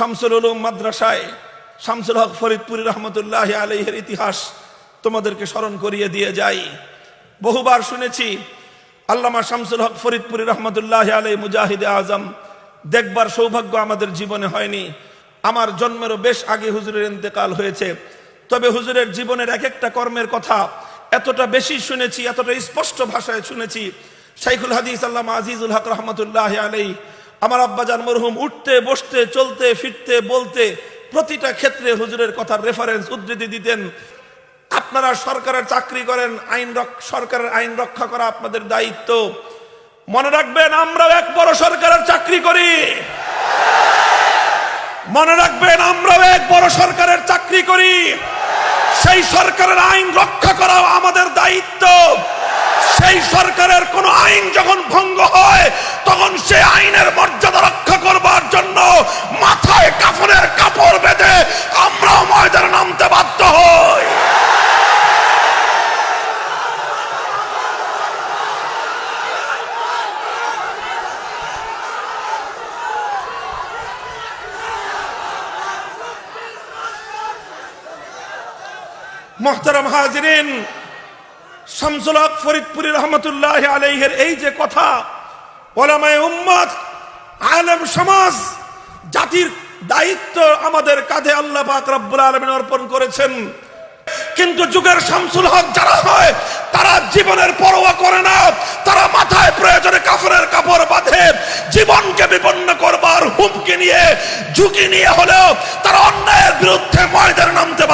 শামসুল উলুম মাদ্রাসায়, শামসুল হক ফরিদপুরি রহমতুল্লাহ আলহের ইতিহাস তোমাদেরকে স্মরণ করিয়ে দিয়ে যাই। বহুবার শুনেছি, আল্লামা শামসুল হক ফরিদপুরি রহমতুল্লাহ আলাই মুজাহিদে আজম, দেখবার সৌভাগ্য আমাদের জীবনে হয়নি। আমার জন্মেরও বেশ আগে হুজুরের ইন্তেকাল হয়েছে। তবে হুজুরের জীবনের এক একটা কর্মের কথা এতটা বেশি শুনেছি, এতটা স্পষ্ট ভাষায় শুনেছি। শাইখুল হাদিস আল্লামা আজিজুল হক রহমতুল্লাহ আলাই আমার আব্বাজান মরহুম উঠতে, বসতে, চলতে, ফিরতে, বলতে প্রতিটা ক্ষেত্রে হুজুরের কথার রেফারেন্স উদ্ধৃতি দিতেন। আপনারা সরকারের চাকরি করেন, আইন সরকারের আইন রক্ষা করা আপনাদের দায়িত্ব। মনে রাখবেন, আমরাও এক বড় সরকারের চাকরি করি। মনে রাখবেন, আমরাও এক বড় সরকারের চাকরি করি। সেই সরকারের আইন রক্ষা করাও আমাদের দায়িত্ব। সেই সরকারের কোন আইন যখন ভঙ্গ হয় মোহতারাম হাজরিন, শামসুল হক ফরিদপুরি রহমতুল্লাহ আলাইহের এই যে কথা, ওলামায় উম্মত সমাজ, জাতির দায়িত্ব আমাদের কাঁধে আল্লাহ রব্বুল আলমিন অর্পণ করেছেন। কিন্তু যুগের শামসুল হক যারা হয়, তারা জীবনের পরোয়া করে না, তারা মাথায় প্রয়োজনে কাফরের কাপড় বাঁধে, জীবনকে বিপন্ন করবার হুমকি নিয়ে, ঝুঁকি নিয়ে হলেও তারা অন্যায়ের বিরুদ্ধে ময়দানে নামতে